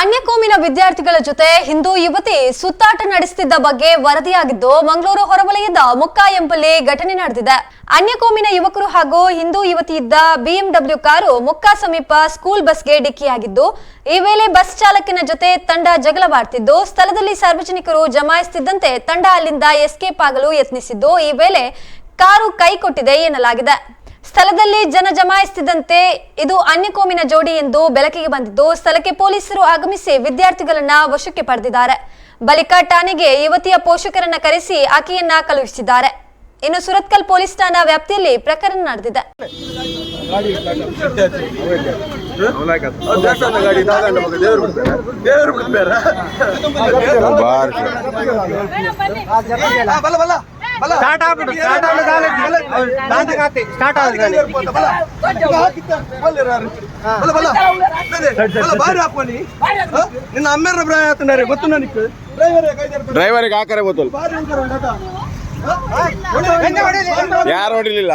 ಅನ್ಯಕೋಮಿನ ವಿದ್ಯಾರ್ಥಿಗಳ ಜೊತೆ ಹಿಂದೂ ಯುವತಿ ಸುತ್ತಾಟ ನಡೆಸುತ್ತಿದ್ದ ಬಗ್ಗೆ ವರದಿಯಾಗಿದ್ದು, ಮಂಗಳೂರು ಹೊರವಲಯದ ಮುಕ್ಕಾ ಎಂಬಲ್ಲಿ ಘಟನೆ ನಡೆದಿದೆ. ಅನ್ಯಕೋಮಿನ ಯುವಕರು ಹಾಗೂ ಹಿಂದೂ ಯುವತಿ ಇದ್ದ ಬಿಎಂಡಬ್ಲ್ಯೂ ಕಾರು ಮುಕ್ಕಾ ಸಮೀಪ ಸ್ಕೂಲ್ ಬಸ್ಗೆ ಡಿಕ್ಕಿಯಾಗಿದ್ದು, ಈ ವೇಳೆ ಬಸ್ ಚಾಲಕನ ಜೊತೆ ತಂಡ ಜಗಳವಾಡ್ತಿದ್ದು, ಸ್ಥಳದಲ್ಲಿ ಸಾರ್ವಜನಿಕರು ಜಮಾಯಿಸುತ್ತಿದ್ದಂತೆ ತಂಡ ಅಲ್ಲಿಂದ ಎಸ್ಕೇಪ್ ಆಗಲು ಯತ್ನಿಸಿದ್ದು, ಈ ವೇಳೆ ಕಾರು ಕೈ ಕೊಟ್ಟಿದೆ ಎನ್ನಲಾಗಿದೆ. ಸ್ಥಳದಲ್ಲಿ ಜನ ಜಮಾಯಿಸುತ್ತಿದ್ದಂತೆ ಇದು ಅನ್ಯಕೋಮಿನ ಜೋಡಿ ಎಂದು ಬೆಳಕಿಗೆ ಬಂದಿದ್ದು ಸ್ಥಳಕ್ಕೆ ಪೊಲೀಸರು ಆಗಮಿಸಿ ವಿದ್ಯಾರ್ಥಿಗಳನ್ನ ವಶಕ್ಕೆ ಪಡೆದಿದ್ದಾರೆ. ಬಳಿಕ ಠಾಣೆಗೆ ಯುವತಿಯ ಪೋಷಕರನ್ನ ಕರೆಸಿ ಆಕೆಯನ್ನ ಕಳುಹಿಸಿದ್ದಾರೆ. ಇನ್ನು ಸುರತ್ಕಲ್ ಪೊಲೀಸ್ ಠಾಣಾ ವ್ಯಾಪ್ತಿಯಲ್ಲಿ ಪ್ರಕರಣ ನಡೆದಿದೆ. ದೇವರು ಸ್ಟಾರ್ಟ್ ಆಗ್ಬಿಡು ಸ್ಟಾರ್ಟ್ ಆದ ಸ್ಟಾರ್ಟ್ ಆದ ಗಾಳಿ ಬಲ. ಬಲ. ಅದೇ, ಬಾರಿ ಹಾಕೋನಿ ನಿನ್ನ ಅಮ್ಮೇರ ಪ್ರಾಯ ಆತನಾರೆ ಗೊತ್ತು ನನಗೆ? ಡ್ರೈವರಿಗೆ ಹಾಕರೆ ಉಂಟಾ ಯಾರು ಹೊಡಿಲಿಲ್ಲ.